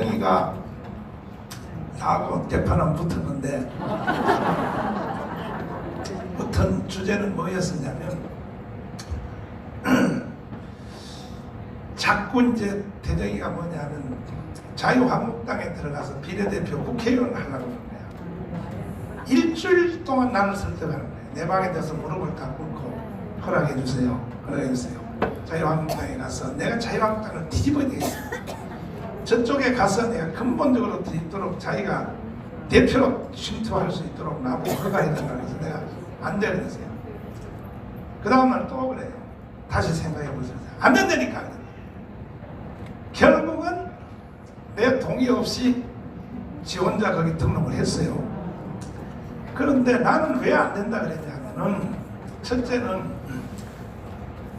태정이가 나하고 대판은 붙었는데 붙은 주제는 뭐였었냐면 자꾸 이제 태정이가 뭐냐면 자유한국당에 들어가서 비례대표 국회의원 하려고 그러는 거야. 일주일 동안 나를 설득하는 거야. 내 방에 대해서 무릎을 다 꿇고 허락해 주세요. 허락해 주세요. 자유한국당에 가서 내가 자유한국당을 뒤집어야 되겠습니다. 저쪽에 가서 내가 근본적으로 뒤집도록 자기가 대표로 침투할 수 있도록 나보고 허가해 달라고 해서 내가 안 되는 거예요. 그 다음날 또 그래요. 다시 생각해 보세요. 안 된다니까. 결국은 내 동의 없이 지 혼자 거기 등록을 했어요. 그런데 나는 왜 안 된다 그랬냐면은 첫째는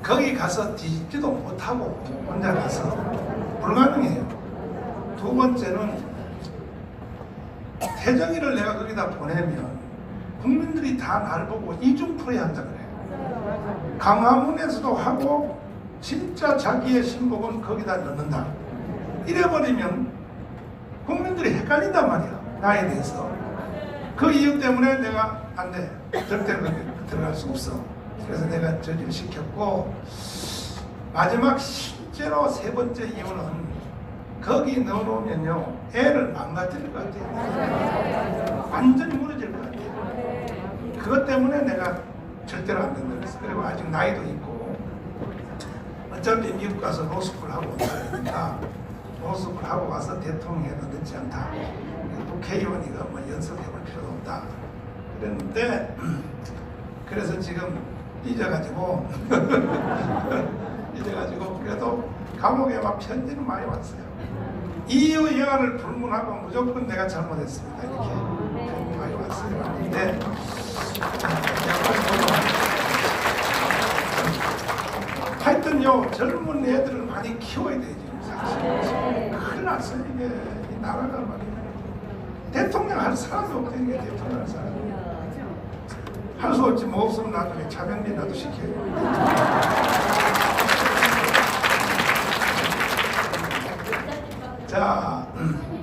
거기 가서 뒤집지도 못하고 혼자 가서 불가능해요. 두 번째는 태정이를 내가 거기다 보내면 국민들이 다날 보고 이중풀이 한다 그래요. 강화문에서도 하고 진짜 자기의 신복은 거기다 넣는다. 이래버리면 국민들이 헷갈린단 말이야. 나에 대해서. 그 이유 때문에 내가 안 돼. 거기 들어갈 수 없어. 그래서 내가 저지를 시켰고 마지막 실제로 세 번째 이유는 거기 넣어놓으면요 애를 망가뜨릴 것 같아요. 완전히 무너질 것 같아요. 그것 때문에 내가 절대로 안 된다 그랬어. 그리고 아직 나이도 있고 어차피 미국 가서 로스쿨 하고 온다 그러니까 로스쿨 하고 와서 대통령 해도 늦지 않다. 국회의원이가 뭐 연습해볼 필요도 없다. 그랬는데 그래서 지금 잊어가지고 잊어가지고 그래도 감옥에 막 편지는 많이 왔어요. 이유 여하를 불문하고 무조건 내가 잘못했습니다. 이렇게 편지 많이 왔어요. 근데 하여튼요 젊은 애들을 많이 키워야 되지 사실. 큰일 났어요 이게. 이 나라가 말이에요. 대통령 할 사람이 없다는 게 대통령 할 사람이. 할수 없지 뭐 없으면 나중에 차병리라도 시켜요 자